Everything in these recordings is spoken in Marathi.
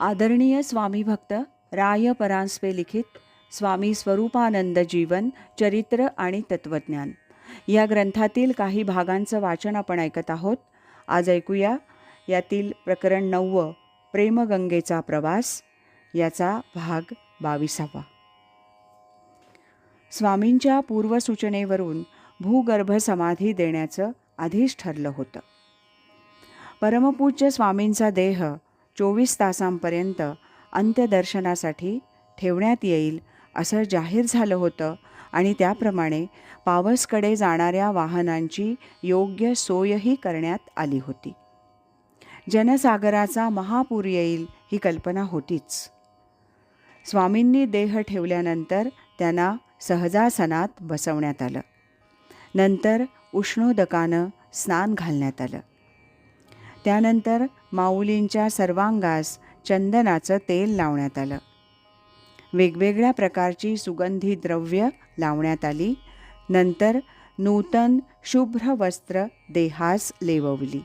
आदरणीय स्वामी भक्त राय परांजपे लिखित स्वामी स्वरूपानंद जीवन चरित्र आणि तत्वज्ञान. या ग्रंथातील काही भागांचं वाचन आपण ऐकत आहोत. आज ऐकूया यातील प्रकरण नववं प्रेमगंगेचा प्रवास. याचा भाग बाविसावा. स्वामींच्या पूर्वसूचनेवरून भूगर्भ समाधी देण्याचं आधीच ठरलं होतं. परमपूज्य स्वामींचा देह चोवीस तासांपर्यंत अंत्यदर्शनासाठी ठेवण्यात येईल असं जाहीर झालं होतं आणि त्याप्रमाणे पावसकडे जाणाऱ्या वाहनांची योग्य सोयही करण्यात आली होती. जनसागराचा महापूर येईल ही कल्पना होतीच. स्वामींनी देह ठेवल्यानंतर त्यांना सहजासनात बसवण्यात आलं. नंतर उष्णोदकानं स्नान घालण्यात आलं. त्यानंतर माऊलींच्या सर्वांगास चंदनाचं तेल लावण्यात आलं. वेगवेगळ्या प्रकारची सुगंधी द्रव्य लावण्यात आली. नंतर नूतन शुभ्र वस्त्र देहास लेववली.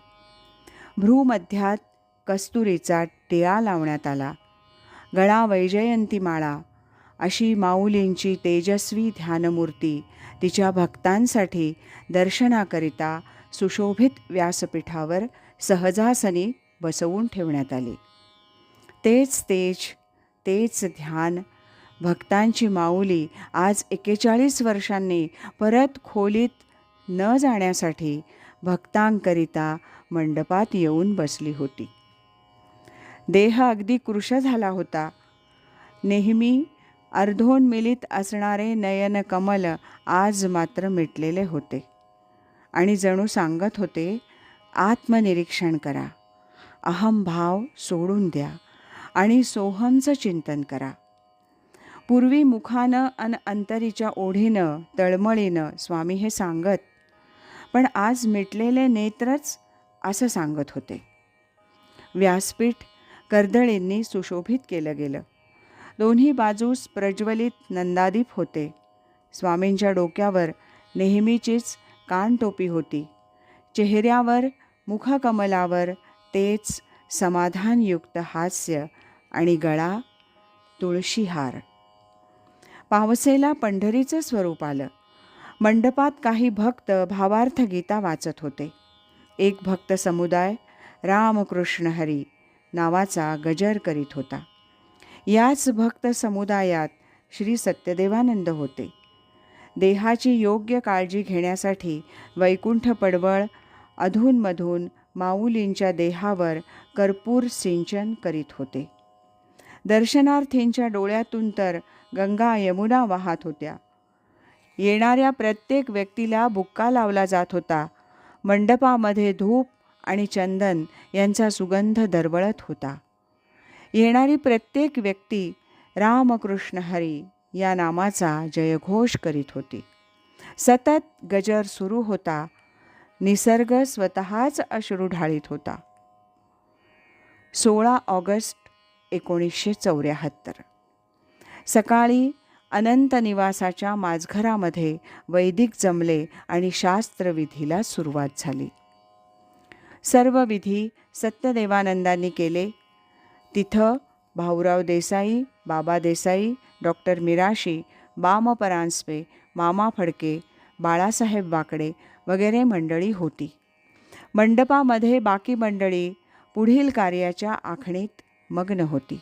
भ्रूमध्यात कस्तुरीचा टिळा लावण्यात आला. गळा वैजयंती माळा अशी माऊलींची तेजस्वी ध्यानमूर्ती तिच्या भक्तांसाठी दर्शनाकरिता सुशोभित व्यासपीठावर सहजासनी बसवून ठेवण्यात आले. तेच तेज तेच ध्यान भक्तांची माऊली आज एकेचाळीस वर्षांनी परत खोलीत न जाण्यासाठी भक्तांकरिता मंडपात येऊन बसली होती. देह अगदी कृश झाला होता. नेहमी अर्धोन्मिलित असणारे नयन कमल आज मात्र मिटलेले होते. आणि जणू सांगत होते आत्मनिरीक्षण करा. अहमभाव सोडून द्या आणि सोहमचं चिंतन करा. पूर्वी मुखानं अन अंतरीच्या ओढीनं तळमळीनं स्वामी हे सांगत पण आज मिटलेले नेत्रच असं सांगत होते. व्यासपीठ कर्दळींनी सुशोभित केलं गेलं. दोन्ही बाजूस प्रज्वलित नंदादीप होते. स्वामींच्या डोक्यावर नेहमीचीच कानटोपी होती. चेहऱ्यावर मुखकमलावर तेच समाधानयुक्त हास्य आणि गळा तुळशीहार. पावसेला पंढरीचं स्वरूप आलं. मंडपात काही भक्त भावार्थ गीता वाचत होते. एक भक्त समुदाय रामकृष्ण हरी नावाचा गजर करीत होता. याच भक्त समुदायात श्री सत्यदेवानंद होते. देहाची योग्य काळजी घेण्यासाठी वैकुंठ पडवळ अधूनमधून माऊलींच्या देहावर कर्पूर सिंचन करीत होते. दर्शनार्थींच्या डोळ्यातून तर गंगा यमुना वाहत होत्या. येणाऱ्या प्रत्येक व्यक्तीला बुक्का लावला जात होता. मंडपामध्ये धूप आणि चंदन यांचा सुगंध दरवळत होता. येणारी प्रत्येक व्यक्ती रामकृष्ण हरी या नामाचा जयघोष करीत होती. सतत गजर सुरू होता. निसर्ग स्वतःच अश्रू ढाळीत होता. सोळा ऑगस्ट एकोणीसशे चौऱ्याहत्तर. सकाळी अनंत निवासाच्या माझघरामध्ये वैदिक जमले आणि शास्त्रविधीला सुरुवात झाली. सर्व विधी सत्यदेवानंदांनी केले. तिथं भाऊराव देसाई बाबा देसाई डॉक्टर मिराशी बाम परांजपे मामा फडके बाळासाहेब वाकडे वगैरे मंडळी होती. मंडपामध्ये बाकी मंडळी पुढील कार्याच्या आखणीत मग्न होती.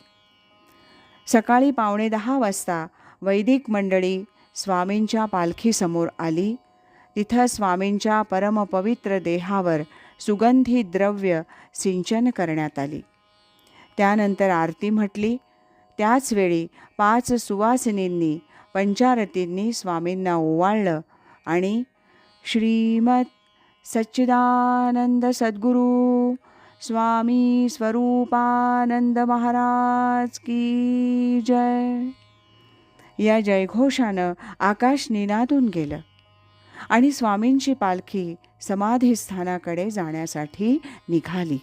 सकाळी पावणे दहा वाजता वैदिक मंडळी स्वामींच्या पालखीसमोर आली. तिथं स्वामींच्या परमपवित्र देहावर सुगंधी द्रव्य सिंचन करण्यात आली. त्यानंतर आरती म्हटली. त्याचवेळी पाच सुवासिनींनी पंचारतींनी स्वामींना ओवाळलं आणि श्रीमत सच्चिदानंद सद्गुरू स्वामी स्वरूपानंद महाराज की जय. या जयघोषानं आकाश निनादून गेलं आणि स्वामींची पालखी समाधीस्थानाकडे जाण्यासाठी निघाली.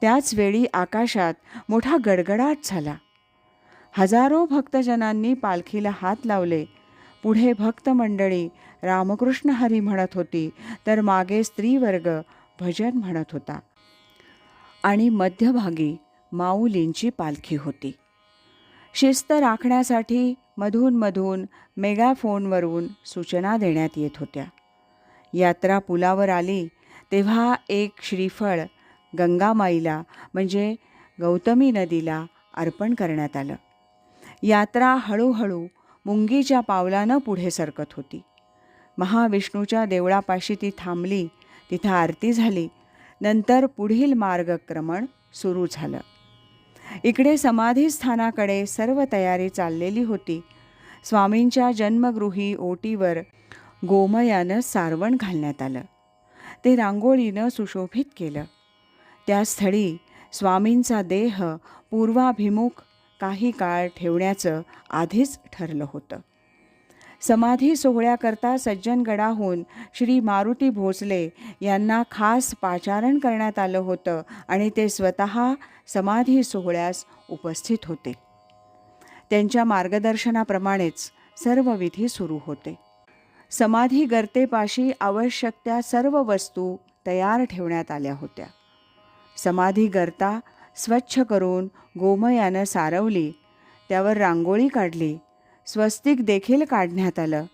त्याचवेळी आकाशात मोठा गडगडाट झाला. हजारो भक्तजनांनी पालखीला हात लावले. पुढे भक्त मंडळी रामकृष्ण हरी म्हणत होती. तर मागे स्त्रीवर्ग भजन म्हणत होता. आणि मध्यभागी माऊलींची पालखी होती. शिस्त राखण्यासाठी मधूनमधून मेगाफोनवरून सूचना देण्यात येत होत्या. यात्रा पुलावर आली तेव्हा एक श्रीफळ गंगामाईला म्हणजे गौतमी नदीला अर्पण करण्यात आलं. यात्रा हळूहळू मुंगीच्या पावलानं पुढे सरकत होती. महाविष्णूच्या देवळापाशी ती थांबली तिथं आरती झाली. नंतर पुढील मार्गक्रमण सुरू झालं. इकडे समाधीस्थानाकडे सर्व तयारी चाललेली होती. स्वामींच्या जन्मगृही ओटीवर गोमयानं सारवण घालण्यात आलं. ते रांगोळीनं सुशोभित केलं. त्या स्थळी स्वामींचा देह पूर्वाभिमुख काही काळ ठेवण्याचं आधीच ठरलं होतं. समाधी सोहळ्याकरता सज्जनगडाहून श्री मारुती भोसले यांना खास पाचारण करण्यात आलं होतं आणि ते स्वतः समाधी सोहळ्यास उपस्थित होते. त्यांच्या मार्गदर्शनाप्रमाणेच सर्व विधी सुरू होते. समाधी गर्तेपाशी आवश्यक त्या सर्व वस्तू तयार ठेवण्यात आल्या होत्या. समाधी गर्ता स्वच्छ करून गोमयानं सारवली त्यावर रांगोळी काढली स्वस्तिक देखील काढण्यात आलं.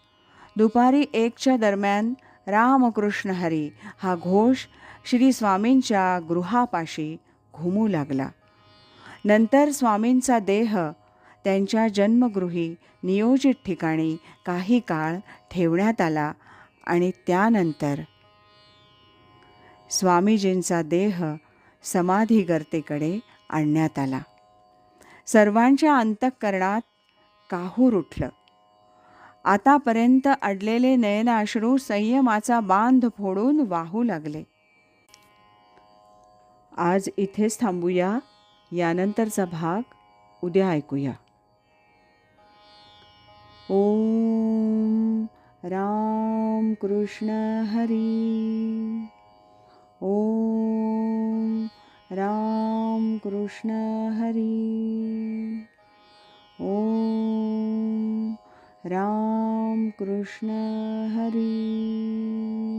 दुपारी एकच्या दरम्यान रामकृष्ण हरी हा घोष श्री स्वामींच्या गृहापाशी घुमू लागला. नंतर स्वामींचा देह त्यांच्या जन्मगृही नियोजित ठिकाणी काही काळ ठेवण्यात आला आणि त्यानंतर स्वामीजींचा देह समाधीगर्तेकडे आणण्यात आला. सर्वांच्या अंतःकरणात काहूर उठलं. आतापर्यंत अडलेले नयनाश्रू संयमाचा बांध फोडून वाहू लागले. आज इथेच थांबूया यानंतरचा भाग उद्या ऐकूया. ओम राम कृष्ण हरी. ओम राम कृष्ण हरी. राम कृष्ण हरी।